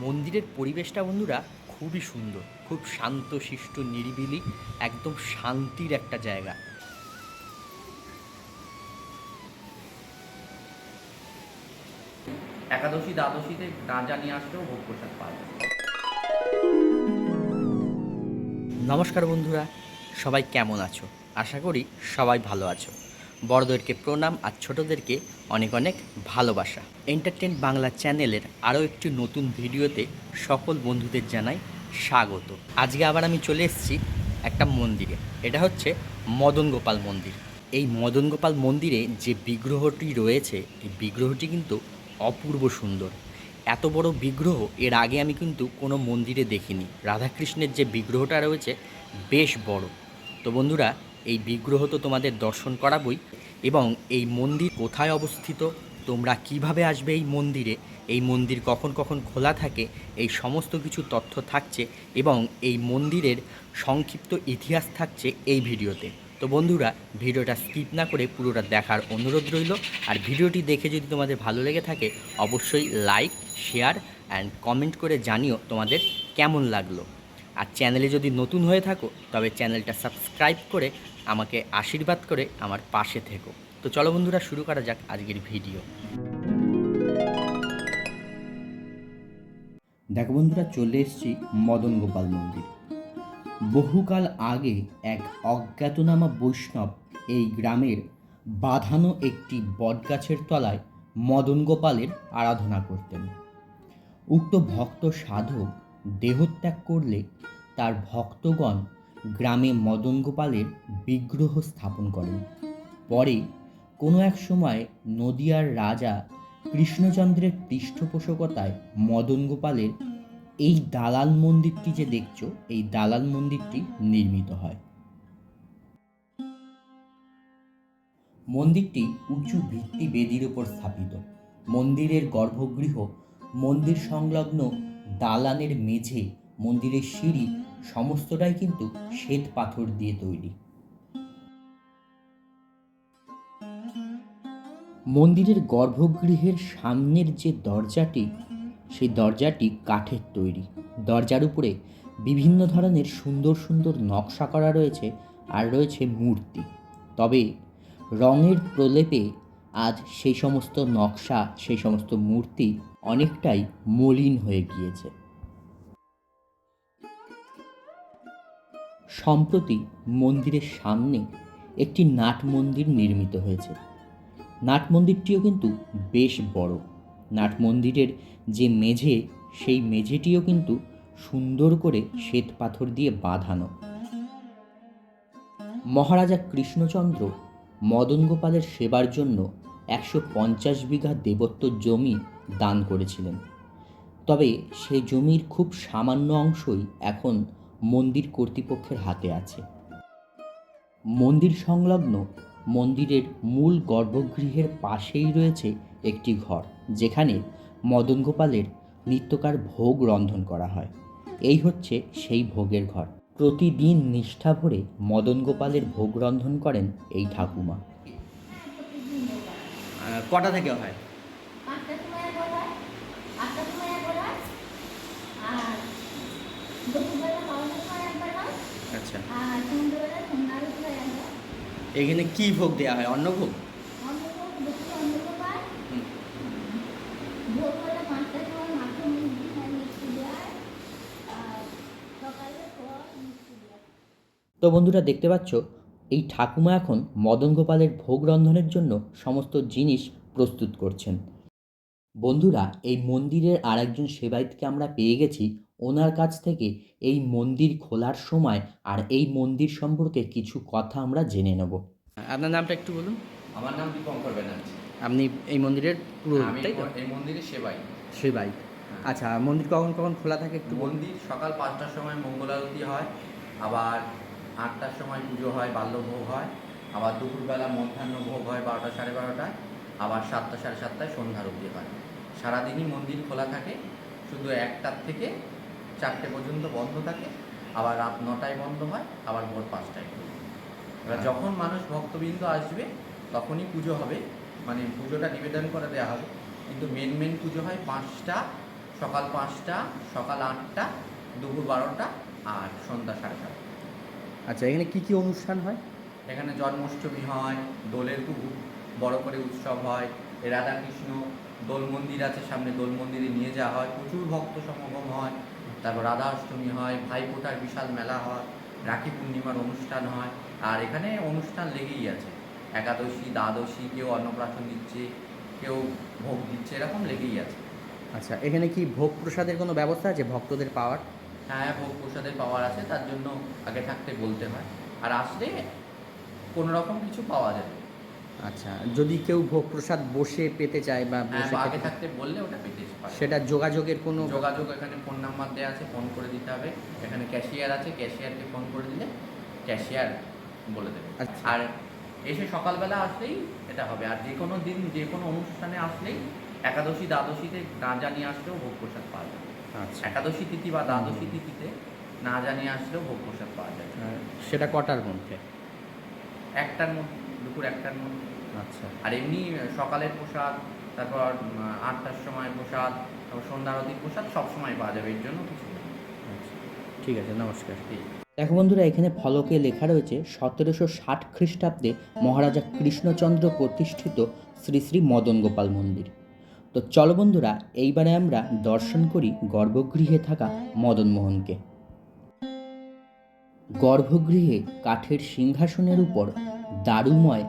মন্দিরের পরিবেশটা, বন্ধুরা, খুবই সুন্দর। খুব শান্ত, শিষ্ট, নিরিবিলি, একদম শান্তির একটা জায়গা। একাদশী, দ্বাদশীতে গাঁজা নিয়ে আসলেও ভোগ প্রসাদ পাওয়া নমস্কার, বন্ধুরা। সবাই কেমন আছো? আশা করি সবাই ভালো আছো। বড়দেরকে প্রণাম আর ছোটদেরকে অনেক অনেক ভালোবাসা। এন্টারটেন বাংলা চ্যানেলের আরও একটি নতুন ভিডিওতে সকল বন্ধুদের জানাই স্বাগত। আজকে আবার আমি চলে এসেছি একটা মন্দিরে। এটা হচ্ছে মদন গোপাল মন্দির। এই মদন গোপাল মন্দিরে যে বিগ্রহটি রয়েছে, এই বিগ্রহটি কিন্তু অপূর্ব সুন্দর। এত বড় বিগ্রহ, এর আগে আমি কিন্তু কোনো মন্দিরে দেখিনি। রাধাকৃষ্ণের যে বিগ্রহটা রয়েছে, বেশ বড়। তো বন্ধুরা এই বিগ্রহ তো তোমাদের দর্শন করাবই এবং এই মন্দির কোথায় অবস্থিত? তোমরা কীভাবে আসবে এই মন্দিরে? এই মন্দির কখন কখন খোলা থাকে? এই সমস্ত কিছু তথ্য থাকছে এবং এই মন্দিরের সংক্ষিপ্ত ইতিহাস থাকছে এই ভিডিওতে। তো বন্ধুরা, ভিডিওটা স্কিপ না করে পুরোটা দেখার অনুরোধ রইল। আর ভিডিওটি দেখে যদি তোমাদের ভালো লেগে থাকে, অবশ্যই লাইক, শেয়ার অ্যান্ড কমেন্ট করে জানিও তোমাদের কেমন লাগল। আর চ্যানেলে যদি নতুন হয়ে থাকো, তবে চ্যানেলটা সাবস্ক্রাইব করে আমাকে আশীর্বাদ করে আমার পাশে থেকো। তো চলো বন্ধুরা, শুরু করা যাক আজকের ভিডিও। দেখো বন্ধুরা, চলে এসেছি মদন গোপাল মন্দির। বহুকাল আগে এক অজ্ঞাতনামা বৈষ্ণব এই গ্রামের বাঁধানো একটি বটগাছের তলায় মদন গোপালের আরাধনা করতেন। উক্ত ভক্ত সাধক দেহত্যাগ করলে তার ভক্তগণ গ্রামে মদন গোপালের বিগ্রহ স্থাপন করেন। পরে কোনো এক সময় নদিয়ার রাজা কৃষ্ণচন্দ্রের পৃষ্ঠপোষকতায় মদন গোপালের এই দালাল মন্দিরটি যে দেখছ, এই দালাল মন্দিরটি নির্মিত হয়। মন্দিরটি উঁচু ভিত্তি বেদির উপর স্থাপিত। মন্দিরের গর্ভগৃহ, মন্দির সংলগ্ন দালানের মেঝে, মন্দিরের সিঁড়ি, সমস্তটাই কিন্তু শ্বেত পাথর দিয়ে তৈরি। মন্দিরের গর্ভগৃহের সামনের যে দরজাটি, সেই দরজাটি কাঠের তৈরি। দরজার উপরে বিভিন্ন ধরনের সুন্দর সুন্দর নকশা করা রয়েছে আর রয়েছে মূর্তি। তবে রঙের প্রলেপে আজ সেই সমস্ত নকশা, সেই সমস্ত মূর্তি অনেকটাই মলিন হয়ে গিয়েছে। সম্প্রতি মন্দিরের সামনে একটি নাট মন্দির নির্মিত হয়েছে। নাট মন্দিরটিও কিন্তু বেশ বড়। নাট মন্দিরের যে মেঝে, সেই মেঝেটিও কিন্তু সুন্দর করে শ্বেত পাথর দিয়ে বাঁধানো। মহারাজা কৃষ্ণচন্দ্র মদন গোপালের সেবার জন্য একশো পঞ্চাশ বিঘা দেবত্ব জমি দান করেছিলেন। তবে সেই জমির খুব সামান্য অংশই এখন মন্দির কর্তৃপক্ষের হাতে আছে। মন্দির সংলগ্ন মন্দিরের মূল গর্ভগৃহের পাশেই রয়েছে একটি ঘর, যেখানে মদন গোপালের নিত্যকার ভোগ রন্ধন করা হয়। এই হচ্ছে সেই ভোগের ঘর। প্রতিদিন নিষ্ঠা ভরে মদন গোপালের ভোগ রন্ধন করেন এই ঠাকুমা। সময় থেকে হয়? আচ্ছা। এখানে কি ভোগ দেওয়া হয়? মিষ্টি দেওয়া হয়। তো বন্ধুরা দেখতে পাচ্ছ এই ঠাকুমা এখন মদন গোপালের ভোগ রন্ধনের জন্য সমস্ত জিনিস প্রস্তুত করছেন। বন্ধুরা এই মন্দিরের আরেকজন সেবায়তকে আমরা পেয়ে গেছি। ওনার কাছ থেকে এই মন্দির খোলার সময় আর এই মন্দির সম্পর্কে কিছু কথা আমরা জেনে নেব। আপনার নামটা একটু বলুন। আমার নাম দীপঙ্কর ব্যানার্জি। আপনি এই মন্দিরের পুরো তাই তো? এই মন্দিরে সেবাই সেবাই আচ্ছা মন্দির কখন কখন খোলা থাকে একটু মন্দির সকাল পাঁচটার সময় মঙ্গল আরতি হয় আবার আটটার সময় পুজো হয় বাল্যভোগ হয় আবার দুপুরবেলা মধ্যাহ্ন ভোগ হয় বারোটা সাড়ে বারোটায়। আবার সাতটা সাড়ে সাতটায় সন্ধ্যা আরতি হয়। সারাদিনই মন্দির খোলা থাকে শুধু একটার থেকে চারটে পর্যন্ত বন্ধ থাকে আবার রাত নটায় বন্ধ হয় আবার ভোর পাঁচটায়। এবার যখন মানুষ ভক্তবৃন্দ আসবে তখনই পুজো হবে মানে পুজোটা নিবেদন করে দেওয়া হবে। কিন্তু মেন মেন পুজো হয় পাঁচটা সকাল পাঁচটা সকাল আটটা দুপুর বারোটা আর সন্ধ্যা সাড়ে সাতটা। আচ্ছা এখানে কি কি অনুষ্ঠান হয়? এখানে জন্মাষ্টমী হয় দোলের খুব বড় করে উৎসব হয়। রাধাকৃষ্ণ দোল মন্দির আছে সামনে দোল মন্দিরে নিয়ে যাওয়া হয়। প্রচুর ভক্ত সমাগম হয়। তারপর রাধা অষ্টমী হয় ভাইফোঁটার বিশাল মেলা হয় রাখি পূর্ণিমার অনুষ্ঠান হয়। আর এখানে অনুষ্ঠান লেগেই আছে। একাদশী দ্বাদশী কেউ অন্নপ্রাশন দিচ্ছে কেউ ভোগ দিচ্ছে এরকম লেগেই আছে। আচ্ছা এখানে কি ভোগ প্রসাদের কোনো ব্যবস্থা আছে ভক্তদের পাওয়ার? হ্যাঁ ভোগ প্রসাদের পাওয়ার আছে তার জন্য আগে থাকতে বলতে হয়। আর আসলে কোনো রকম কিছু পাওয়া যাবে আচ্ছা যদি কেউ ভোগ প্রসাদ বসে পেতে চায় বা হ্যাঁ বসে আগে থাকতে বললে ওটা পেতে পারে। সেটা যোগাযোগের কোনো যোগাযোগ এখানে ফোন নাম্বার দেওয়া আছে ফোন করে দিতে হবে। এখানে ক্যাশিয়ার আছে ক্যাশিয়ারকে ফোন করে দিলে ক্যাশিয়ার বলে দেবে। আচ্ছা। আর এসে সকালবেলা আসলেই এটা হবে। আর যে কোনো দিন যে কোনো অনুষ্ঠানে আসলেই একাদশী দ্বাদশীতে না জানিয়ে আসলেও ভোগ প্রসাদ পাওয়া যাবে আচ্ছা। একাদশী তিথি বা দ্বাদশী তিথিতে না জানিয়ে আসলেও ভোগ প্রসাদ পাওয়া আর সেটা কটার মধ্যে? একটার মধ্যে দুপুর একটার মধ্যে। আচ্ছা। আর এমনি সকালের প্রসাদ তারপর আটটার সময় প্রসাদ তারপর সন্ধ্যা আরতির প্রসাদ সবসময় পাওয়া যাবে এর জন্য কিছু আচ্ছা। ঠিক আছে নমস্কার। ঠিক দেখো বন্ধুরা এখানে ফলকে লেখা রয়েছে সতেরোশো ষাট খ্রিস্টাব্দে মহারাজা কৃষ্ণচন্দ্র প্রতিষ্ঠিত শ্রী শ্রী মদন গোপাল মন্দির। তো চলো বন্ধুরা এইবারে আমরা দর্শন করি গর্ভগৃহে থাকা মদন মোহনকে। গর্ভগৃহে কাঠের সিংহাসনের উপর দারুময়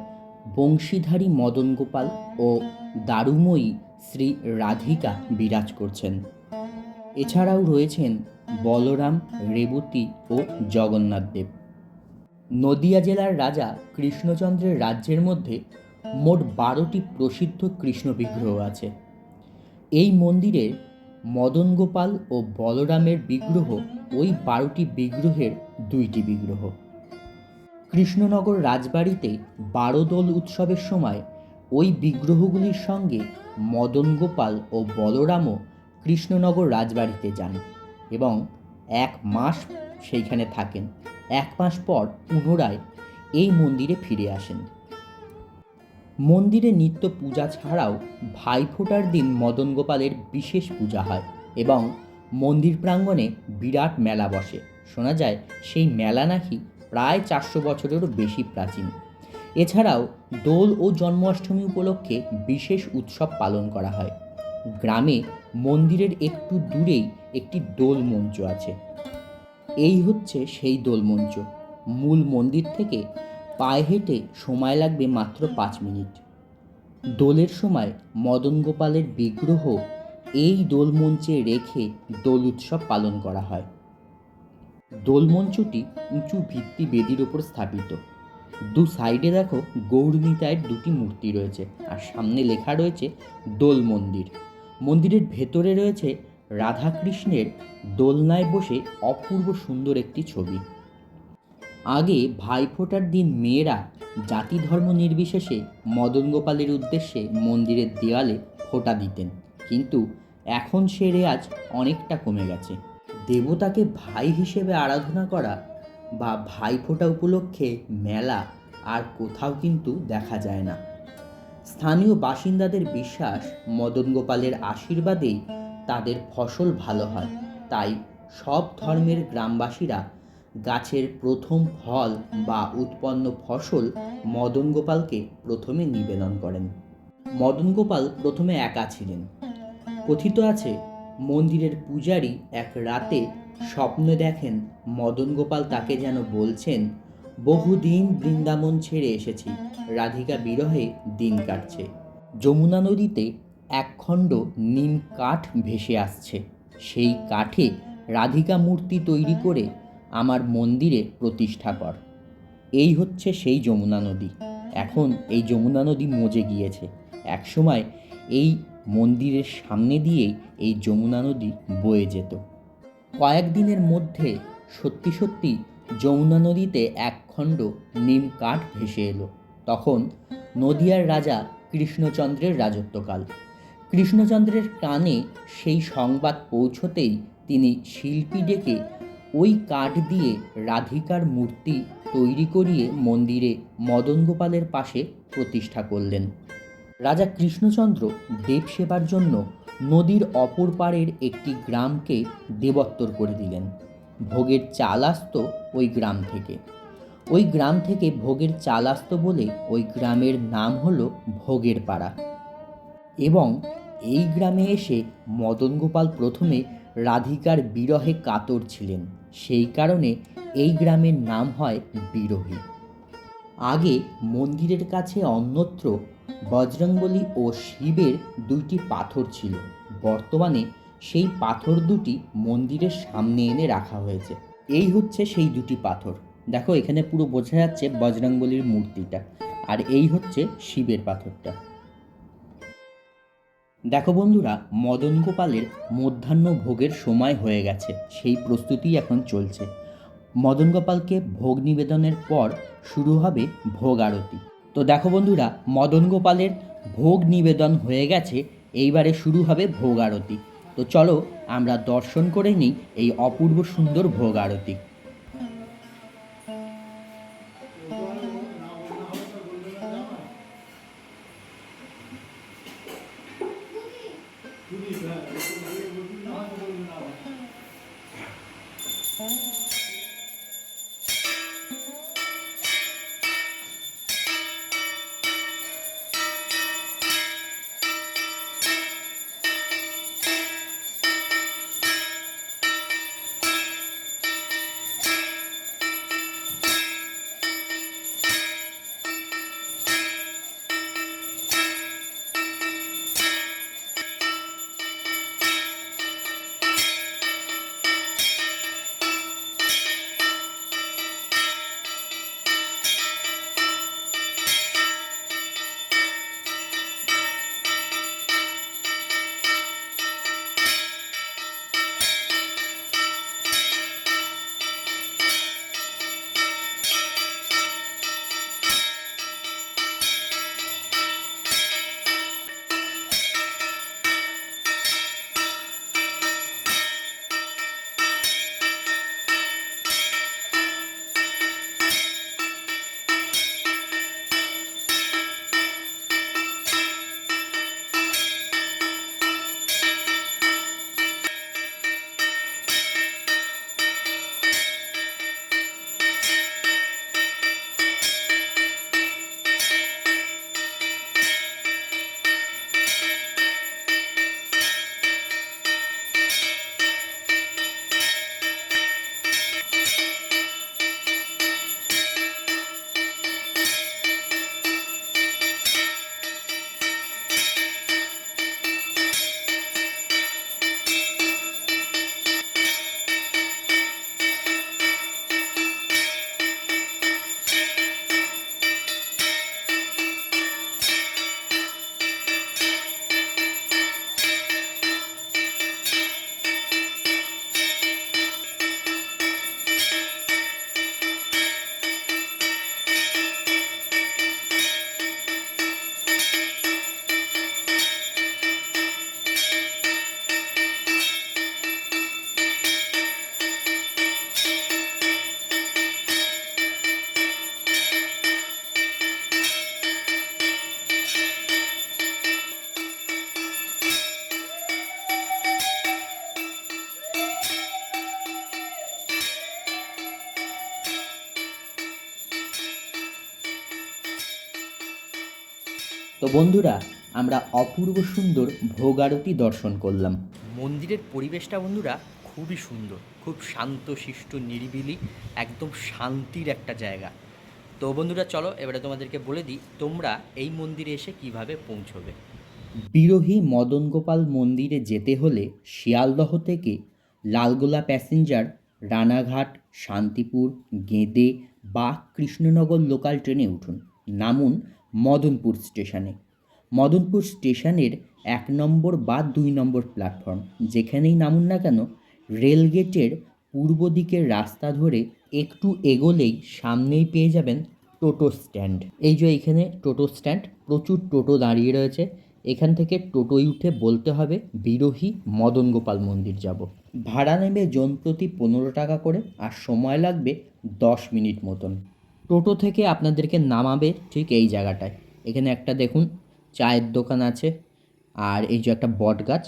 বংশীধারী মদন গোপাল ও দারুময়ী শ্রী রাধিকা বিরাজ করছেন। এছাড়াও রয়েছেন বলরাম, রেবতী ও জগন্নাথ দেব। নদিয়া জেলার রাজা কৃষ্ণচন্দ্রের রাজ্যের মধ্যে মোট বারোটি প্রসিদ্ধ কৃষ্ণ বিগ্রহ আছে। এই মন্দিরে মদন গোপাল ও বলরামের বিগ্রহ, ওই বারোটি বিগ্রহের দুইটি বিগ্রহ। কৃষ্ণনগর রাজবাড়িতে বারো দোল উৎসবের সময় ওই বিগ্রহগুলির সঙ্গে মদন গোপাল ও বলরামও কৃষ্ণনগর রাজবাড়িতে যান এবং এক মাস সেইখানে থাকেন। এক মাস পর পুনরায় এই মন্দিরে ফিরে আসেন। মন্দিরে নিত্য পূজা ছাড়াও ভাইফোঁটার দিন মদন গোপালের বিশেষ পূজা হয় এবং মন্দির প্রাঙ্গণে বিরাট মেলা বসে। শোনা যায় সেই মেলা নাকি প্রায় চারশো বছরেরও বেশি প্রাচীন। এছাড়াও দোল ও জন্মাষ্টমী উপলক্ষে বিশেষ উৎসব পালন করা হয়। গ্রামে মন্দিরের একটু দূরেই একটি দোল মঞ্চ আছে। এই হচ্ছে সেই দোল মঞ্চ। মূল মন্দির থেকে পায়ে হেঁটে সময় লাগবে মাত্র পাঁচ মিনিট। দোলের সময় মদন গোপালের বিগ্রহ এই দোল মঞ্চে রেখে দোল উৎসব পালন করা হয়। দোলমঞ্চটি উঁচু ভিত্তি বেদির ওপর স্থাপিত। দু সাইডে দেখো গৌরনীতায়ের দুটি মূর্তি রয়েছে আর সামনে লেখা রয়েছে দোল মন্দির। মন্দিরের ভেতরে রয়েছে রাধাকৃষ্ণের দোলনায় বসে অপূর্ব সুন্দর একটি ছবি। আগে ভাইফোঁটার দিন মেয়েরা জাতি ধর্ম নির্বিশেষে মদন গোপালের উদ্দেশ্যে মন্দিরের দেওয়ালে ফোঁটা দিতেন। কিন্তু এখন সে রেয়াজ অনেকটা কমে গেছে। দেবতাকে ভাই হিসেবে আরাধনা করা বা ভাইফোঁটা উপলক্ষে মেলা আর কোথাও কিন্তু দেখা যায় না। স্থানীয় বাসিন্দাদের বিশ্বাস, মদন গোপালের আশীর্বাদেই তাদের ফসল ভালো হয়। তাই সব ধর্মের গ্রামবাসীরা গাছের প্রথম ফল বা উৎপন্ন ফসল মদন গোপালকে প্রথমে নিবেদন করেন। মদন গোপাল প্রথমে একা ছিলেন। কথিত আছে মন্দিরের পূজারী এক রাতে স্বপ্নে দেখেন মদন গোপাল তাকে যেন বলছেন, বহুদিন বৃন্দাবন ছেড়ে এসেছি, রাধিকা বিরহে দিন কাটছে। যমুনা নদীতে একখণ্ড নিম কাঠ ভেসে আসছে। সেই কাঠে রাধিকা মূর্তি তৈরি করে আমার মন্দিরে প্রতিষ্ঠা কর। এই হচ্ছে সেই যমুনা নদী। এখন এই যমুনা নদী মজে গিয়েছে। একসময় এই মন্দিরের সামনে দিয়েই এই যমুনা নদী বয়ে যেত। কয়েকদিনের মধ্যে সত্যি সত্যি যমুনা নদীতে এক খণ্ড নিম কাঠ ভেসে এলো। তখন নদিয়ার রাজা কৃষ্ণচন্দ্রের রাজত্বকাল। কৃষ্ণচন্দ্রের কানে সেই সংবাদ পৌঁছতেই তিনি শিল্পী ডেকে ওই কাঠ দিয়ে রাধিকার মূর্তি তৈরি করিয়ে মন্দিরে মদন গোপালের পাশে প্রতিষ্ঠা করলেন। রাজা কৃষ্ণচন্দ্র দেব সেবার জন্য নদীর অপর পাড়ের একটি গ্রামকে দেবত্তর করে দিলেন। ভোগের চাল আসতো ওই গ্রাম থেকে। ওই গ্রাম থেকে ভোগের চাল আসতো বলে ওই গ্রামের নাম হলো ভোগের পাড়া। এবং এই গ্রামে এসে মদন গোপাল প্রথমে রাধিকার বিরহে কাতর ছিলেন। সেই কারণে এই গ্রামের নাম হয় বিরোহী। আগে মন্দিরের কাছে অন্যত্র বজরংবলী ও শিবের দুইটি পাথর ছিল। বর্তমানে সেই পাথর দুটি মন্দিরের সামনে এনে রাখা হয়েছে। এই হচ্ছে সেই দুটি পাথর। দেখো, এখানে পুরো বোঝা যাচ্ছে বজরংবলীর মূর্তিটা। আর এই হচ্ছে শিবের পাথরটা। দেখো বন্ধুরা, মদন গোপালের মধ্যাহ্ন ভোগের সময় হয়ে গেছে। সেই প্রস্তুতি এখন চলছে। মদন গোপালকে ভোগ নিবেদনের পর শুরু হবে ভোগ আরতি। তো দেখো বন্ধুরা, মদন গোপালের ভোগ নিবেদন হয়ে গেছে, এইবারে শুরু হবে ভোগ আরতি। তো চলো আমরা দর্শন করে নিই এই অপূর্ব সুন্দর ভোগ আরতি। তো বন্ধুরা আমরা অপূর্ব সুন্দর ভোগ আরতি দর্শন করলাম। মন্দিরের পরিবেশটা বন্ধুরা খুবই সুন্দর খুব শান্ত শিষ্ট নিরিবিলি একদম শান্তির একটা জায়গা। তো বন্ধুরা চলো এবারে তোমাদেরকে বলে দিই তোমরা এই মন্দিরে এসে কীভাবে পৌঁছবে। বিরোহী মদন গোপাল মন্দিরে যেতে হলে শিয়ালদহ থেকে লালগোলা প্যাসেঞ্জার রানাঘাট শান্তিপুর গেঁদে বা কৃষ্ণনগর লোকাল ট্রেনে উঠুন। নামুন মদনপুর স্টেশনে। মদনপুর স্টেশনের এক নম্বর বা দুই নম্বর প্ল্যাটফর্ম যেখানেই নামুন না কেন রেলগেটের পূর্ব দিকের রাস্তা ধরে একটু এগোলেই সামনেই পেয়ে যাবেন টোটো স্ট্যান্ড। এই যে এখানে টোটো স্ট্যান্ড, প্রচুর টোটো দাঁড়িয়ে রয়েছে। এখান থেকে টোটোয় উঠে বলতে হবে, বিরোহী মদন গোপাল মন্দির যাব। ভাড়া নেবে জন প্রতি পনেরো টাকা করে, আর সময় লাগবে দশ মিনিট মতন। টোটো থেকে আপনাদেরকে নামাবে ঠিক এই জায়গাটায়। এখানে একটা দেখুন, চায়ের দোকান আছে আর এই যে একটা বট গাছ।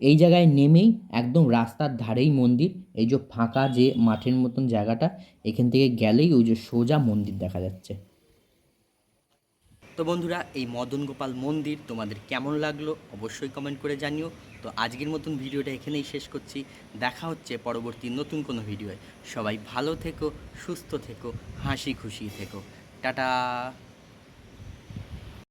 এই জায়গায় নেমেই একদম রাস্তার ধারেই মন্দির। এই যে ফাঁকা যে মাঠের মতন জায়গাটা, এখান থেকে গেলেই ওই যে সোজা মন্দির দেখা যাচ্ছে। তো বন্ধুরা, এই মদন গোপাল মন্দির তোমাদের কেমন লাগল অবশ্যই কমেন্ট করে জানিও। তো আজকের মতন ভিডিওটা এখানেই শেষ করছি। দেখা হচ্ছে পরবর্তী নতুন কোনো ভিডিওয়। সবাই ভালো থেকো, সুস্থ থেকো, হাসি খুশি থেকো। টাটা!